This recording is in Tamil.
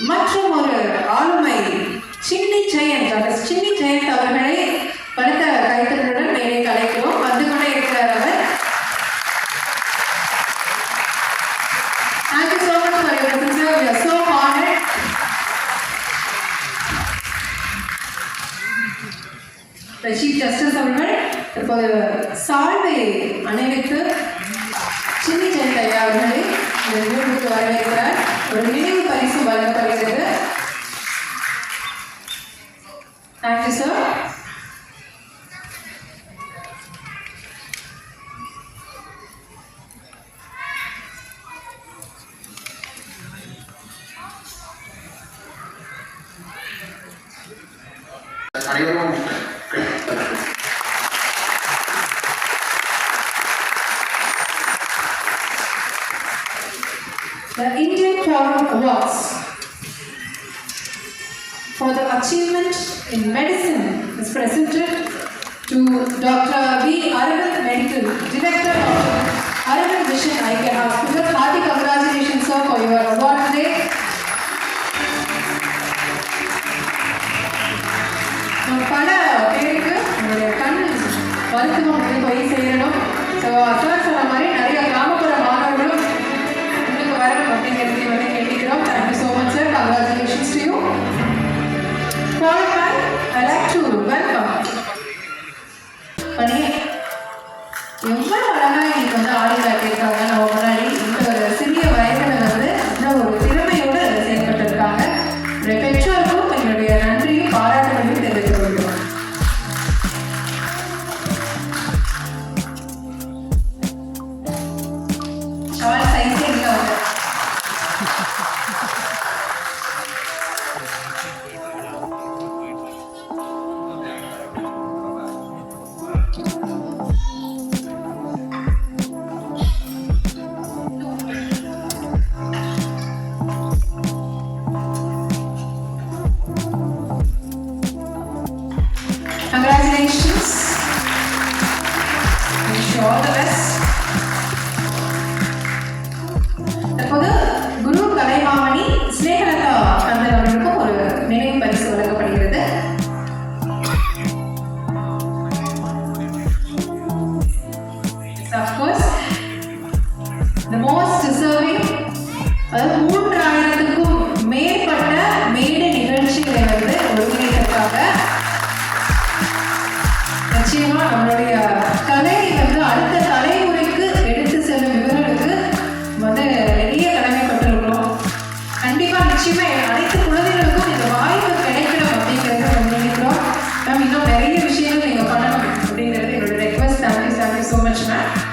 மற்றும் ஒரு ஆளுமை சின்னி ஜெயந்த் அவர் சின்னி ஜெயந்த் அவர்களை பலத்த கைத்தட்டுடன் மேலே கலைக்கிறோம் வந்து கொண்டே இருக்கிறார் அவர் Thank you so much for your preserve. You are so honored. Rasheed justice அவர்கள் தற்போது அணிவித்து சின்னி ஜெயந்த் ஐயா அவர்களை இந்த நிகழ்வுக்கு வரவேற்கிறார் ஒரு நினைவு பரிசு வழங்கப்படுகிறது. தேங்க்யூ சார் அனைவரும் The Indian Forum Awards for the achievement in medicine is presented to Dr. V. Aravind Medical, Director of Aravind Vision Eye Care Hospital. Hearty congratulations, sir, for your award today. நம்ம பல பேருக்கு நம்மளுடைய கண் மருத்துவம் வந்து போய் சேரணும் ஸோ சார் சொன்ன மாதிரி நிறைய கிராமப்புற மாணவர்களும் உங்களுக்கு வரணும் அப்படிங்கிறதையும் வந்து கேட்டுக்கிறோம் thank you so much sir congratulations to you follow man I like to welcome பண்ணி எவ்வளோ அழகா இன்னைக்கு வந்து ஆடி காட்டியிருக்காங்க all the best. தற்போது குரு கலைமாமணி ஸ்னேகலதா கந்தன் அவர்களுக்கும் ஒரு நினைவு பரிசு வழங்கப்படுகிறது Of course, most most deserving அதாவது மூன்றாயிரத்துக்கும் மேற்பட்ட மேடை நிகழ்ச்சிகளை வந்து ஒருங்கிணைத்தற்காக நிச்சயமா நம்மளுடைய so much.